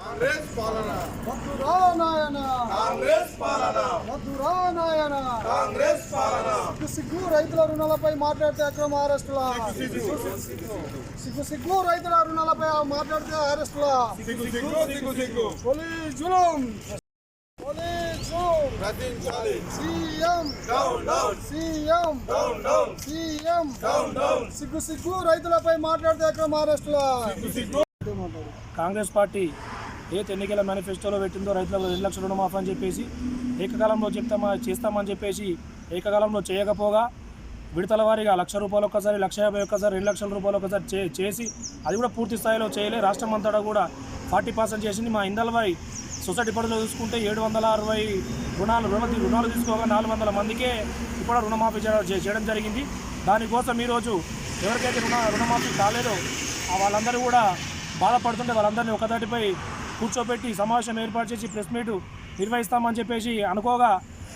కాంగ్రెస్ పాలన. కాంగ్రెస్ పాలన. వద్దురా నాయన కాంగ్రెస్ పాలన. సిగ్గు రైతుల రుణాలపై మాట్లాడితే అక్రమ అరెస్టుల? సిగ్గు సిగ్గు రైతుల రుణాలపై మాట్లాడితే అరెస్టుల? సిగ్గు సిగ్గు సిగ్గు సిగ్గు. పోలీస్ జులుం పోలీస్ జులుం రచించాలి CM. Down down. CM. Down down. CM. Down down. సిగ్గు సిగ్గు రైతులపై మాట్లాడితే అక్రమ అరెస్టుల? కాంగ్రెస్ పార్టీ ఏదైతే ఎన్నికల మేనిఫెస్టోలో పెట్టిందో రైతులకు రెండు లక్షల రుణమాఫీ అని చెప్పేసి ఏకకాలంలో చెప్తామా చేస్తామని చెప్పేసి ఏకకాలంలో చేయకపోగా విడతల వారీగా లక్ష రూపాయలు ఒక్కసారి లక్ష యాభై ఒక్కసారి రెండు లక్షల రూపాయలు ఒకసారి చే చేసి అది కూడా పూర్తి స్థాయిలో చేయలే. రాష్ట్రం అంతటా కూడా ఫార్టీ పర్సెంట్ చేసింది. మా ఇందల్వాయి సొసైటీ పరిధిలో చూసుకుంటే ఏడు వందల అరవై రుణాలు రుణ రుణాలు తీసుకోగా నాలుగు వందల మందికే ఇప్పుడు రుణమాఫీ చేయడం చేయడం జరిగింది. దానికోసం ఈరోజు ఎవరికైతే రుణ రుణమాఫీ కాలేదో వాళ్ళందరూ కూడా బాధపడుతుంటే వాళ్ళందరినీ ఒకదాటిపై కూర్చోబెట్టి సమావేశం ఏర్పాటు చేసి ప్రెస్ మీట్ నిర్వహిస్తామని చెప్పేసి అనుకోగా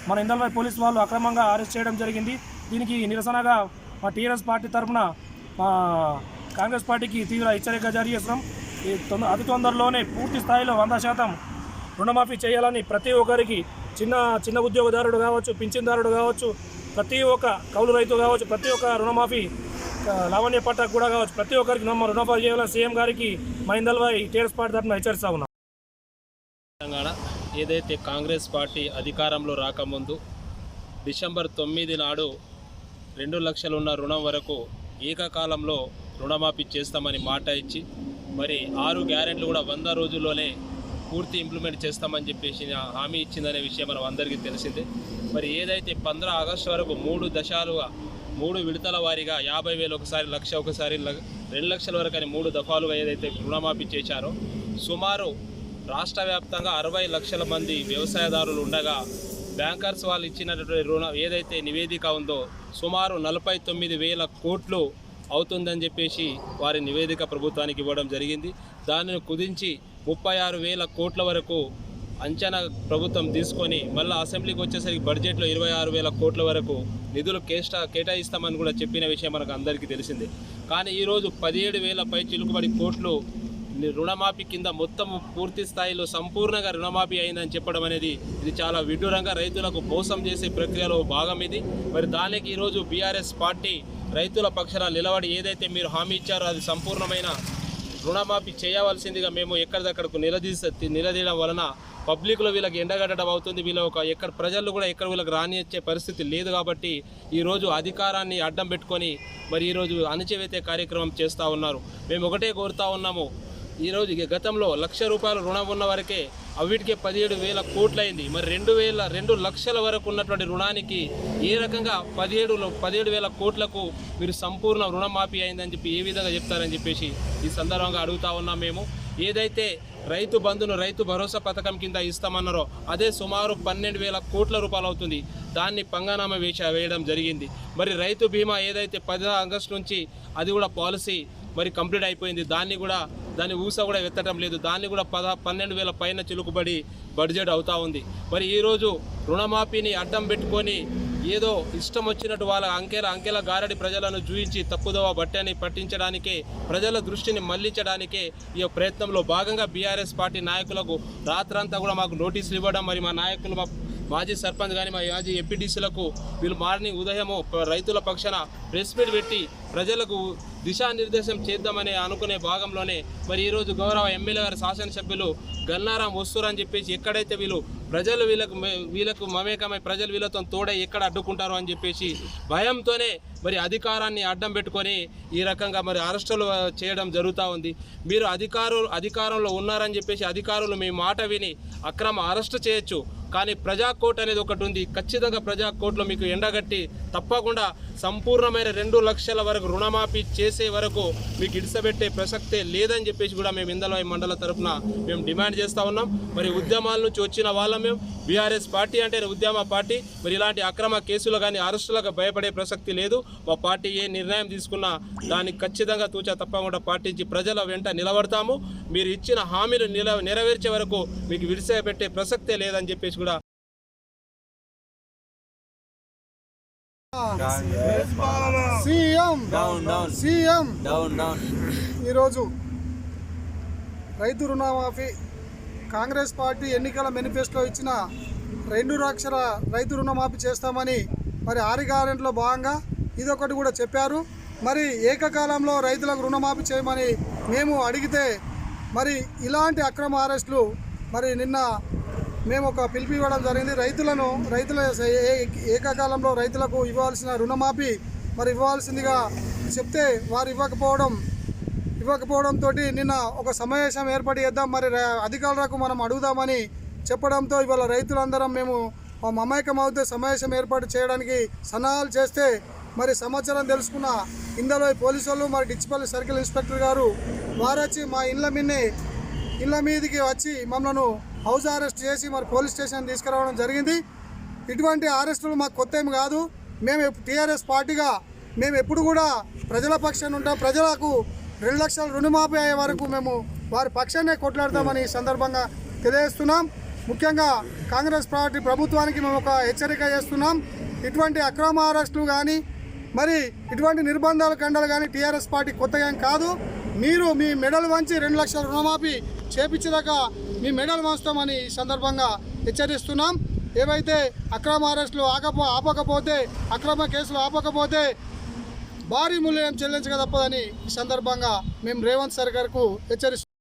మన ఇందల్వై పోలీస్ వాళ్ళు అక్రమంగా అరెస్ట్ చేయడం జరిగింది. దీనికి నిరసనగా మా టీఆర్ఎస్ పార్టీ తరఫున మా కాంగ్రెస్ పార్టీకి తీవ్ర హెచ్చరిక జారీ చేస్తున్నాం. ఈ తొంద అతి తొందరలోనే పూర్తి స్థాయిలో వంద శాతం రుణమాఫీ చేయాలని ప్రతి ఒక్కరికి చిన్న చిన్న ఉద్యోగదారుడు కావచ్చు పింఛన్దారుడు కావచ్చు ప్రతి ఒక్క కౌలు రైతు కావచ్చు ప్రతి ఒక్క రుణమాఫీ లావణ్య పట్టకు కూడా కావచ్చు ప్రతి ఒక్కరికి రుణ రుణమాఫీ చేయాలని సీఎం గారికి మహిందల్వాయి టీఆర్ఎస్ పార్టీ తరఫున హెచ్చరిస్తా ఉన్నాం. తెలంగాణ ఏదైతే కాంగ్రెస్ పార్టీ అధికారంలో రాకముందు డిసెంబర్ తొమ్మిది నాడు రెండు లక్షలున్న రుణం వరకు ఏకకాలంలో రుణమాఫీ చేస్తామని మాట ఇచ్చి మరి ఆరు గ్యారెంట్లు కూడా వంద రోజుల్లోనే పూర్తి ఇంప్లిమెంట్ చేస్తామని చెప్పేసి హామీ ఇచ్చిందనే విషయం మనం అందరికీ తెలిసిందే. మరి ఏదైతే పంద్ర ఆగస్టు వరకు మూడు దశాలుగా మూడు విడతల వారీగా యాభై వేలు ఒకసారి లక్ష ఒకసారి రెండు లక్షల వరకు అని మూడు దఫాలుగా ఏదైతే రుణమాఫీ చేశారో సుమారు రాష్ట్ర వ్యాప్తంగా అరవై లక్షల మంది వ్యవసాయదారులు ఉండగా బ్యాంకర్స్ వాళ్ళు ఇచ్చినటువంటి రుణం ఏదైతే నివేదిక ఉందో సుమారు నలభై తొమ్మిది వేల కోట్లు అవుతుందని చెప్పేసి వారి నివేదిక ప్రభుత్వానికి ఇవ్వడం జరిగింది. దానిని కుదించి ముప్పై ఆరు వేల కోట్ల వరకు అంచనా ప్రభుత్వం తీసుకొని మళ్ళీ అసెంబ్లీకి వచ్చేసరికి బడ్జెట్లో ఇరవై ఆరు వేల కోట్ల వరకు నిధులు కేటా కేటాయిస్తామని కూడా చెప్పిన విషయం మనకు అందరికీ తెలిసిందే. కానీ ఈరోజు పదిహేడు వేల పై చిలుకుబడి కోట్లు రుణమాఫీ కింద మొత్తం పూర్తి స్థాయిలో సంపూర్ణంగా రుణమాఫీ అయిందని చెప్పడం అనేది ఇది చాలా విడ్డూరంగా రైతులకు మోసం చేసే ప్రక్రియలో భాగం ఇది. మరి దానికి ఈరోజు బీఆర్ఎస్ పార్టీ రైతుల పక్షాన నిలబడి ఏదైతే మీరు హామీ ఇచ్చారో అది సంపూర్ణమైన రుణమాఫీ చేయవలసిందిగా మేము ఎక్కడిదక్కడకు నిలదీస నిలదీయడం వలన పబ్లిక్లో వీళ్ళకి ఎండగట్టడం అవుతుంది. వీళ్ళ ఒక ఎక్కడ ప్రజలు కూడా ఎక్కడ వీళ్ళకి రానిచ్చే పరిస్థితి లేదు కాబట్టి ఈరోజు అధికారాన్ని అడ్డం పెట్టుకొని మరి ఈరోజు అణచివేతే కార్యక్రమం చేస్తూ ఉన్నారు. మేము ఒకటే కోరుతా ఉన్నాము. ఈరోజు ఇక గతంలో లక్ష రూపాయల రుణం ఉన్న వరకే అవిటికే పదిహేడు వేల కోట్లయింది. మరి రెండు వేల రెండు లక్షల వరకు ఉన్నటువంటి రుణానికి ఏ రకంగా పదిహేడు పదిహేడు వేల కోట్లకు మీరు సంపూర్ణ రుణమాఫీ అయిందని చెప్పి ఏ విధంగా చెప్తారని చెప్పేసి ఈ సందర్భంగా అడుగుతా ఉన్నాం మేము. ఏదైతే రైతు బంధును రైతు భరోసా పథకం కింద ఇస్తామన్నారో అదే సుమారు పన్నెండు వేల కోట్ల రూపాయలు అవుతుంది. దాన్ని పంగనామా వేస వేయడం జరిగింది. మరి రైతు బీమా ఏదైతే పదిహేను ఆగస్టు నుంచి అది కూడా పాలసీ మరి కంప్లీట్ అయిపోయింది. దాన్ని కూడా దాని ఊస కూడా ఎత్తడం లేదు. దాన్ని కూడా పద పన్నెండు వేల పైన చిలుకుబడి బడ్జెట్ అవుతూ ఉంది. మరి ఈరోజు రుణమాఫీని అడ్డం పెట్టుకొని ఏదో ఇష్టం వచ్చినట్టు వాళ్ళ అంకెల అంకెల గారడి ప్రజలను చూయించి తప్పుదోవ బట్టని పట్టించడానికే ప్రజల దృష్టిని మళ్ళించడానికే ఈ ప్రయత్నంలో భాగంగా బీఆర్ఎస్ పార్టీ నాయకులకు రాత్రంతా కూడా మాకు నోటీసులు ఇవ్వడం మరి మా నాయకులు మా మాజీ సర్పంచ్ కానీ మా మాజీ ఎంపీటీసీలకు వీళ్ళు మార్నింగ్ ఉదయము రైతుల పక్షాన ప్రెస్ మీట్ పెట్టి ప్రజలకు దిశానిర్దేశం చేద్దామని అనుకునే భాగంలోనే మరి ఈరోజు గౌరవ ఎమ్మెల్యే గారి శాసనసభ్యులు గన్నారాం వస్తురని చెప్పేసి ఎక్కడైతే వీళ్ళు ప్రజలు వీళ్ళకు వీళ్ళకు మమేకమై ప్రజలు వీళ్ళతో తోడై ఎక్కడ అడ్డుకుంటారు అని చెప్పేసి భయంతోనే మరి అధికారాన్ని అడ్డం పెట్టుకొని ఈ రకంగా మరి అరెస్టులు చేయడం జరుగుతూ ఉంది. మీరు అధికారులు అధికారంలో ఉన్నారని చెప్పేసి అధికారులు మీ మాట విని అక్రమ అరెస్టు చేయొచ్చు. కానీ ప్రజా అనేది ఒకటి ఉంది. ఖచ్చితంగా ప్రజా మీకు ఎండగట్టి తప్పకుండా సంపూర్ణమైన రెండు లక్షల వరకు రుణమాఫీ చేసే వరకు మీకు ఇడిసబెట్టే ప్రసక్తే లేదని చెప్పేసి కూడా మేము ఇందలవాయి మండల తరఫున మేము డిమాండ్ చేస్తూ ఉన్నాం. మరి ఉద్యమాల నుంచి వచ్చిన వాళ్ళం మేము. బీఆర్ఎస్ పార్టీ అంటే ఉద్యమ పార్టీ. మరి ఇలాంటి అక్రమ కేసులు కానీ అరెస్టులకు భయపడే ప్రసక్తి లేదు. మా పార్టీ ఏ నిర్ణయం తీసుకున్నా దానికి ఖచ్చితంగా తూచా తప్పకుండా పాటించి ప్రజల వెంట నిలబడతాము. మీరు ఇచ్చిన హామీలు నిల నెరవేర్చే వరకు మీకు విడిసేపెట్టే ప్రసక్తే లేదని చెప్పేసి కూడా సీఎం. సీఎం. ఈరోజు రైతు రుణమాఫీ. కాంగ్రెస్ పార్టీ ఎన్నికల మేనిఫెస్టోలో ఇచ్చిన రెండు లక్షల రైతు రుణమాఫీ చేస్తామని మరి ఆరి గ్యారెంట్లో భాగంగా ఇదొకటి కూడా చెప్పారు. మరి ఏకకాలంలో రైతులకు రుణమాఫీ చేయమని మేము అడిగితే మరి ఇలాంటి అక్రమ అరెస్టులు మరి నిన్న మేము ఒక పిలుపు ఇవ్వడం జరిగింది. రైతులను రైతుల ఏ- ఏకకాలంలో రైతులకు ఇవ్వాల్సిన రుణమాఫీ మరి ఇవ్వాల్సిందిగా చెప్తే వారు ఇవ్వకపోవడం ఇవ్వకపోవడంతో నిన్న ఒక సమావేశం ఏర్పాటు చేద్దాం. మరి అధికారులకు మనం అడుగుదామని చెప్పడంతో ఇవాళ రైతులందరం మేము మా మమైకం అవుతే సమావేశం ఏర్పాటు చేయడానికి సన్నాహాలు చేస్తే మరి సమాచారం తెలుసుకున్న ఇందులో పోలీసు వాళ్ళు మరి డిచ్చిపల్లి సర్కిల్ ఇన్స్పెక్టర్ గారు వారు వచ్చి మా ఇళ్ళ మిన్నే ఇళ్ళ మీదకి వచ్చి మమ్మల్ని హౌస్ అరెస్ట్ చేసి మరి పోలీస్ స్టేషన్ తీసుకురావడం జరిగింది. ఇటువంటి అరెస్టులు మాకు కొత్త ఏమి కాదు. మేము టీఆర్ఎస్ పార్టీగా మేము ఎప్పుడు కూడా ప్రజల పక్షాన్ని ఉంటాం. ప్రజలకు రెండు లక్షల రుణమాఫీ అయ్యే వరకు మేము వారి పక్షాన్నే కొట్లాడతామని ఈ సందర్భంగా తెలియజేస్తున్నాం. ముఖ్యంగా కాంగ్రెస్ పార్టీ ప్రభుత్వానికి మేము ఒక హెచ్చరిక చేస్తున్నాం. ఇటువంటి అక్రమ అరెస్టులు కానీ మరి ఇటువంటి నిర్బంధాలు కండలు కానీ టీఆర్ఎస్ పార్టీ కొత్తగా కాదు. మీరు మీ మెడల్ వంచి రెండు లక్షల రుణమాఫీ చేపించదాకా మీ మెడల్ మోస్తామని ఈ సందర్భంగా హెచ్చరిస్తున్నాం. ఏవైతే అక్రమ అరెస్టులు ఆకపో ఆపకపోతే అక్రమ కేసులు ఆపకపోతే భారీ మూల్యం చెల్లించక తప్పదని ఈ సందర్భంగా మేము రేవంత్ సర్కార్కు హెచ్చరిస్తున్నాం.